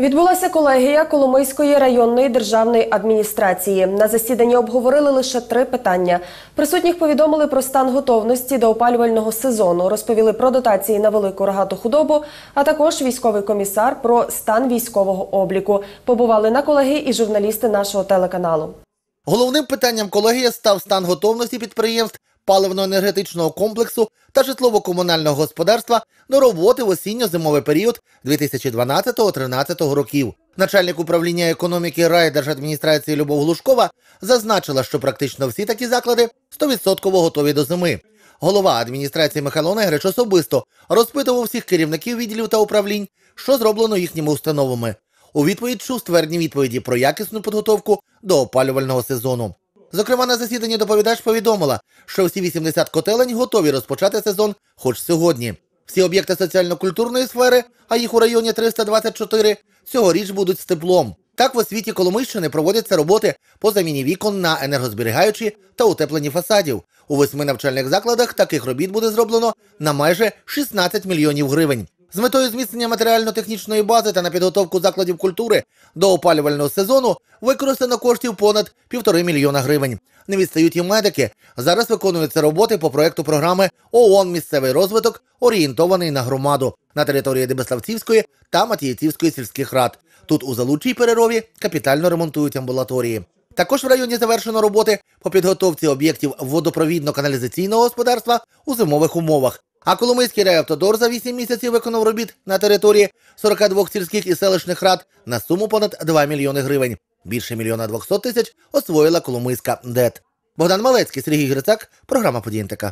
Відбулася колегія Коломийської районної державної адміністрації. На засіданні обговорили лише три питання. Присутніх повідомили про стан готовності до опалювального сезону, розповіли про дотації на велику рогату худобу, а також військовий комісар про стан військового обліку. Побували на колегії і журналісти нашого телеканалу. Головним питанням колегії став стан готовності підприємств паливно-енергетичного комплексу та житлово-комунального господарства до роботи в осінньо-зимовий період 2012-2013 років. Начальник управління економіки райдержадміністрації Любов Глушкова зазначила, що практично всі такі заклади 100% готові до зими. Голова адміністрації Михайло Негрич особисто розпитував всіх керівників відділів та управлінь, що зроблено їхніми установами. У відповідь чув ствердні відповіді про якісну підготовку до опалювального сезону. Зокрема, на засіданні доповідач повідомила, що всі 80 котелень готові розпочати сезон хоч сьогодні. Всі об'єкти соціально-культурної сфери, а їх у районі 324, цьогоріч будуть з теплом. Так в освіті Коломийщини проводяться роботи по заміні вікон на енергозберігаючі та утеплені фасадів. У восьми навчальних закладах таких робіт буде зроблено на майже 16 мільйонів гривень. З метою зміцнення матеріально-технічної бази та на підготовку закладів культури до опалювального сезону використано коштів понад півтори мільйона гривень. Не відстають і медики. Зараз виконуються роботи по проекту програми ООН Місцевий розвиток, орієнтований на громаду на території Дебеславцівської та Матіїцівської сільських рад. Тут у Залучій перерові капітально ремонтують амбулаторії. Також в районі завершено роботи по підготовці об'єктів водопровідно-каналізаційного господарства у зимових умовах. А Коломийський райавтодор за 8 місяців виконав робіт на території 42 сільських і селищних рад на суму понад 2 мільйони гривень. Більше мільйона 200 тисяч освоїла Коломийська ДЕТ. Богдан Малецький, Сергій Грицак, програма «Події НТК».